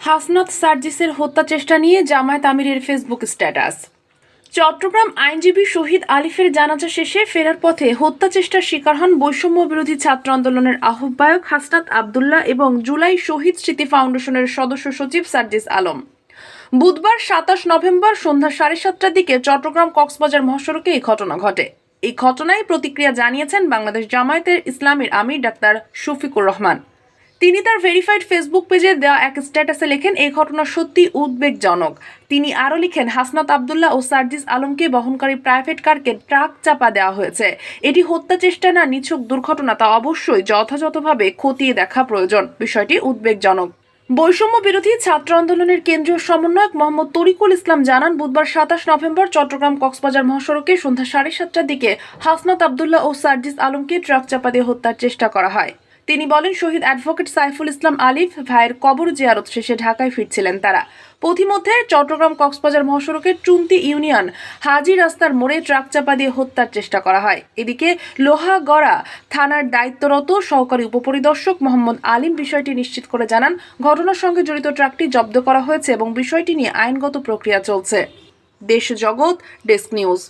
হাসনাত সার্জিসের হত্যা চেষ্টা নিয়ে জামায়াত আমিরের ফেসবুক স্ট্যাটাস। চট্টগ্রাম আইনজীবী শহীদ আলিফের জানাজা শেষে ফেরার পথে হত্যা চেষ্টার শিকার হন বৈষম্য বিরোধী ছাত্র আন্দোলনের আহ্বায়ক হাসনাত আবদুল্লাহ এবং জুলাই শহীদ স্মৃতি ফাউন্ডেশনের সদস্য সচিব সার্জিস আলম। বুধবার সাতাশ নভেম্বর সন্ধ্যা সাড়ে সাতটার দিকে চট্টগ্রাম কক্সবাজার মহাসড়কে এই ঘটনা ঘটে। এই ঘটনায় প্রতিক্রিয়া জানিয়েছেন বাংলাদেশ জামায়াতের ইসলামের আমির ডাক্তার শফিকুর রহমান। তিনি তার ভেরিফাইড ফেসবুক পেজে দেওয়া এক স্ট্যাটাসে লেখেন, এই ঘটনা সত্যি উদ্বেগজনক। তিনি আরও লিখেন, হাসনাত আবদুল্লাহ ও সার্জিস আলমকে বহনকারী প্রাইভেট কারকে ট্রাক চাপা দেওয়া হয়েছে। এটি হত্যা চেষ্টা না, নিছক দুর্ঘটনা, তা অবশ্যই যথাযথভাবে খতিয়ে দেখা প্রয়োজন। বিষয়টি উদ্বেগজনক। বৈষম্য বিরোধী ছাত্র আন্দোলনের কেন্দ্রীয় সমন্বয়ক মোহাম্মদ তরিকুল ইসলাম জানান, বুধবার সাতাশ নভেম্বর চট্টগ্রাম কক্সবাজার মহাসড়কে সন্ধ্যা সাড়ে সাতটার দিকে হাসনাত আবদুল্লাহ ও সার্জিস আলমকে ট্রাক চাপা দিয়ে হত্যার চেষ্টা করা হয়। তিনি বলেন, শহীদ অ্যাডভোকেট সাইফুল ইসলাম আলিফ ভাইয়ের কবর জিয়ারত শেষে ঢাকায় ফিরছিলেন তারা। পথিমধ্যে চট্টগ্রাম কক্সবাজার মহাসড়কের টুমতি ইউনিয়ন হাজি রাস্তার মোড়ে ট্রাক চাপা দিয়ে হত্যার চেষ্টা করা হয়। এদিকে লোহাগড়া থানার দায়িত্বরত সহকারী উপপরিদর্শক মোহাম্মদ আলিম বিষয়টি নিশ্চিত করে জানান, ঘটনার সঙ্গে জড়িত ট্রাকটি জব্দ করা হয়েছে এবং বিষয়টি নিয়ে আইনগত প্রক্রিয়া চলছে। দেশ জগৎ, ডেস্ক নিউজ।